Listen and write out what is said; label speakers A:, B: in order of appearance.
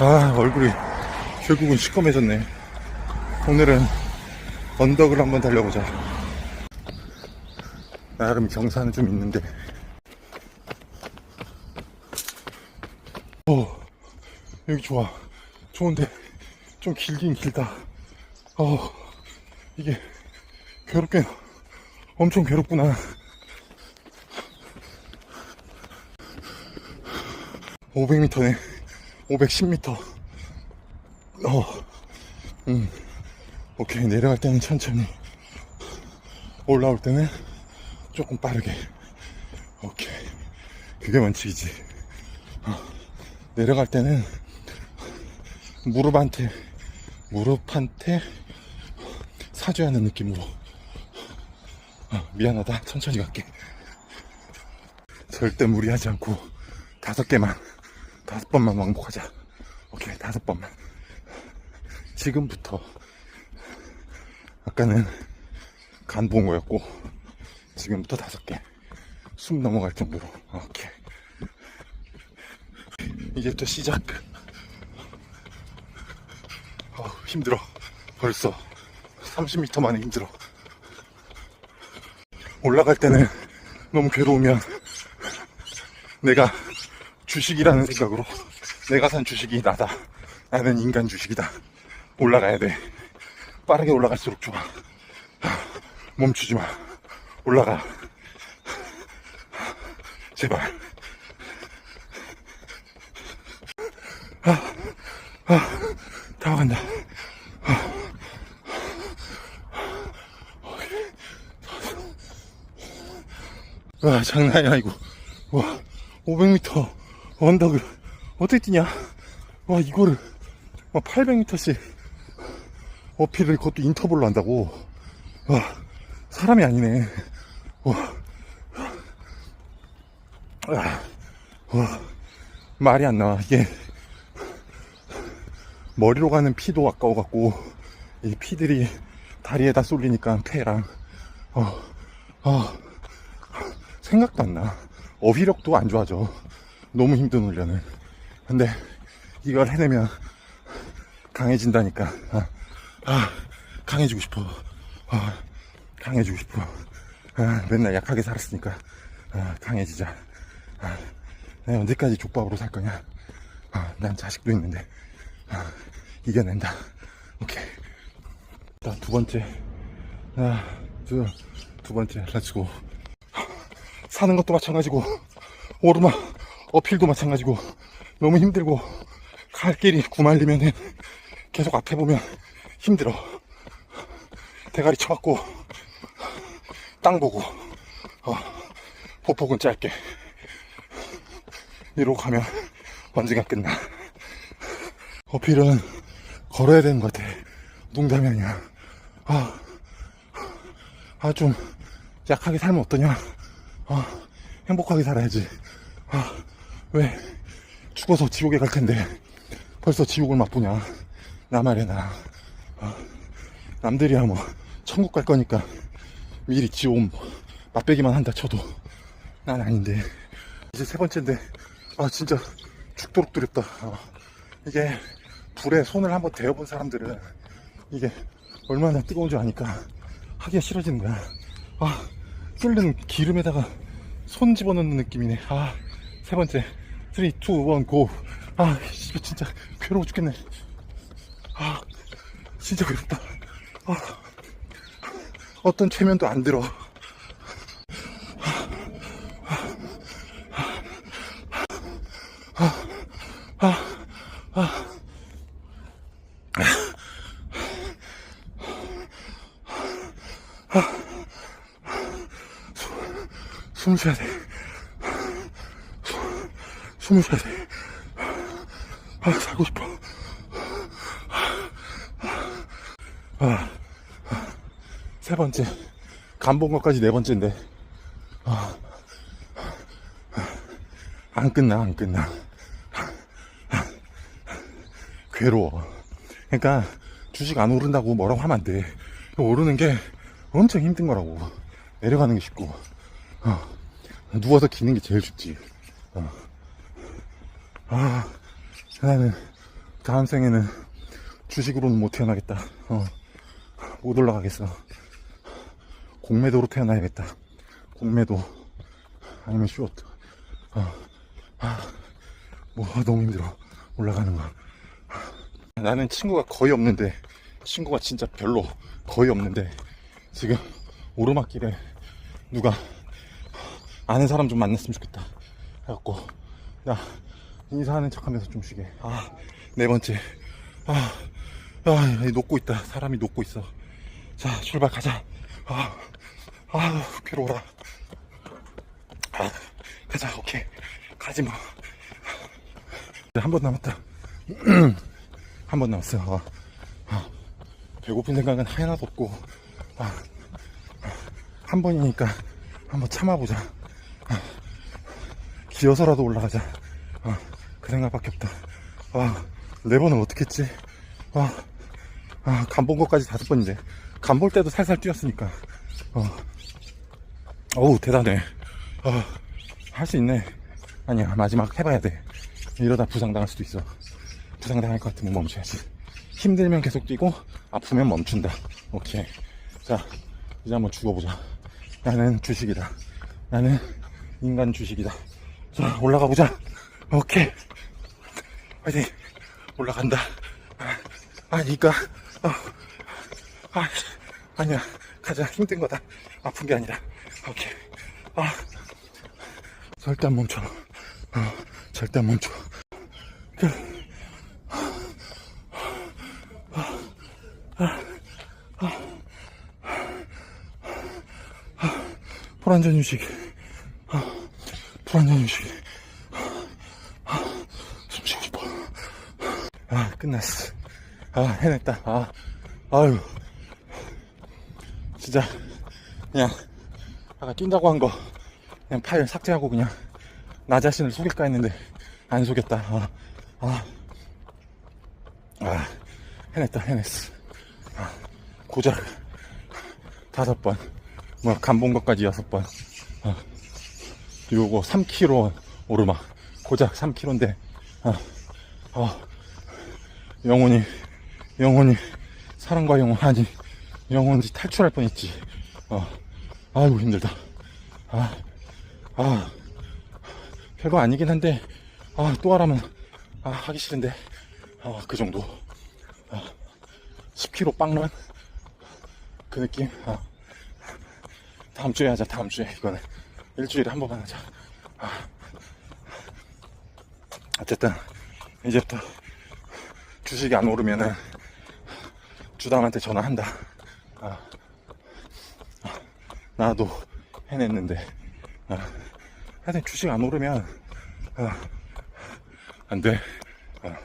A: 아, 얼굴이 결국은 시커매졌네. 오늘은 언덕을 한번 달려보자. 나름 경사는 좀 있는데. 어, 여기 좋아. 좋은데, 좀 길긴 길다. 어, 이게, 괴롭게, 엄청 괴롭구나. 500m네. 510m. 어, 음, 오케이. 내려갈 때는 천천히. 올라올 때는 조금 빠르게. 오케이. 그게 원칙이지. 어, 내려갈 때는 무릎한테, 무릎한테 사죄하는 느낌으로. 어, 미안하다. 천천히 갈게. 절대 무리하지 않고 다섯 개만, 다섯 번만 왕복하자. 오케이, 다섯 번만. 지금부터. 아까는 간본 거였고, 지금부터 다섯 개. 숨 넘어갈 정도로. 오케이. 이제부터 시작. 어, 힘들어. 벌써 30m 만에 힘들어. 올라갈 때는 너무 괴로우면 내가 주식이라는 생각으로 내가 산 주식이 나다. 나는 인간 주식이다. 올라가야 돼. 빠르게 올라갈수록 좋아. 멈추지 마. 올라가. 제발. 아, 아. 와, 장난이 아니고. 와, 500m 언덕을 어떻게 뛰냐? 와, 이거를, 와, 800m씩 어필을 그것도 인터벌로 한다고. 와, 사람이 아니네. 와, 아, 와, 말이 안 나와. 이게, 머리로 가는 피도 아까워갖고, 이 피들이 다리에다 쏠리니까 폐랑, 어, 어, 생각도 안 나. 어휘력도 안 좋아져. 너무 힘든 훈련은. 근데 이걸 해내면 강해진다니까. 아, 아, 강해지고 싶어. 아, 강해지고 싶어. 아, 맨날 약하게 살았으니까. 아, 강해지자. 아, 내가 언제까지 족밥으로 살 거냐. 아, 난 자식도 있는데. 아, 이겨낸다. 오케이. 자, 두 번째. 하나, 둘, 두 번째. 렛츠고. 사는 것도 마찬가지고 오르막 어필도 마찬가지고 너무 힘들고 갈 길이 구말리면은 계속 앞에 보면 힘들어. 대가리 쳐갖고 땅 보고 어, 보폭은 짧게. 이러고 가면 언젠가 끝나. 어필은 걸어야 되는 것 같아. 농담이 아니야. 아, 아 좀 약하게 살면 어떠냐? 아, 행복하게 살아야지. 아, 왜 죽어서 지옥에 갈 텐데 벌써 지옥을 맛보냐? 나 말이야 아, 남들이야 뭐 천국 갈 거니까 미리 지옥 맛배기만 한다 쳐도 난 아닌데 이제 세 번째인데 아 진짜 죽도록 두렵다. 아, 이게 불에 손을 한번 대어본 사람들은 이게 얼마나 뜨거운 줄 아니까 하기가 싫어지는 거야. 아, 끓는 기름에다가 손 집어넣는 느낌이네. 아, 세 번째. 3, 2, 1, 고. 아, 씨, 진짜 괴로워 죽겠네. 아, 진짜 괴롭다. 아, 어떤 최면도 안 들어. 숨 쉬어야 돼. 숨, 숨을 쉬어야 돼. 아, 살고 싶어. 아, 세 번째. 간본 것까지 네 번째인데. 아, 안 끝나, 안 끝나. 괴로워. 그러니까 주식 안 오른다고 뭐라고 하면 안 돼. 오르는 게 엄청 힘든 거라고. 내려가는 게 쉽고. 어, 누워서 기는 게 제일 쉽지. 어. 아, 나는 다음 생에는 주식으로는 못 태어나겠다. 어, 못 올라가겠어. 공매도로 태어나야겠다. 공매도. 아니면 숏. 어, 아, 뭐, 너무 힘들어. 올라가는 거. 나는 친구가 거의 없는데, 친구가 진짜 별로 거의 없는데, 지금 오르막길에 누가 아는 사람 좀 만났으면 좋겠다. 해갖고, 야, 인사하는 척 하면서 좀 쉬게. 아, 네 번째. 아, 아, 이 녹고 있다. 사람이 녹고 있어. 자, 출발 가자. 아, 아, 괴로워라. 아, 가자, 오케이. 가지 뭐. 한 번 남았다. 한 번 남았어. 아, 아, 배고픈 생각은 하나도 없고, 아, 한 번이니까 한번 참아보자. 아, 기어서라도 올라가자. 아, 그 생각밖에 없다. 아, 네 번을 어떻게 했지? 아, 아, 간본 것까지 다섯 번인데. 간 볼 때도 살살 뛰었으니까. 어, 어우, 대단해. 아, 할수 있네. 아니야, 마지막 해봐야 돼. 이러다 부상당할 수도 있어. 부상당할 것 같으면 멈춰야지. 힘들면 계속 뛰고, 아프면 멈춘다. 오케이. 자, 이제 한번 죽어보자. 나는 주식이다. 나는 인간 주식이다. 자, 올라가 보자. 오케이. 화이팅. 올라간다. 아, 니까. 아, 아, 아니야. 가자. 힘든 거다. 아픈 게 아니라. 오케이. 아, 절대 안 멈춰. 어, 절대 안 멈춰. 그, 불안전 휴식. 아, 불안전 휴식. 아, 숨 쉬고 싶어. 아, 끝났어. 아, 해냈다. 아, 아유. 진짜, 그냥, 아까 뛴다고 한 거, 그냥 파일 삭제하고 그냥, 나 자신을 속일까 했는데, 안 속였다. 아, 아, 아, 해냈다, 해냈어. 아, 고작, 다섯 번. 뭐, 간본 것까지 여섯 번. 아, 요거 3kg 오르막. 고작 3kg인데, 아, 아, 영혼이, 영혼이, 사랑과 영혼, 아니, 영혼이 탈출할 뻔 했지. 어, 아이고, 힘들다. 아, 아, 별거 아니긴 한데, 아, 또 하라면, 아, 하기 싫은데, 아, 그 정도. 아, 10kg 빵런? 그 느낌? 아, 다음 주에 하자, 다음 주에. 이거는. 일주일에 한 번만 하자. 아. 어쨌든, 이제부터 주식이 안 오르면은 주당한테 전화한다. 아. 아, 나도 해냈는데. 아. 하여튼 주식 안 오르면, 아, 안 돼. 아.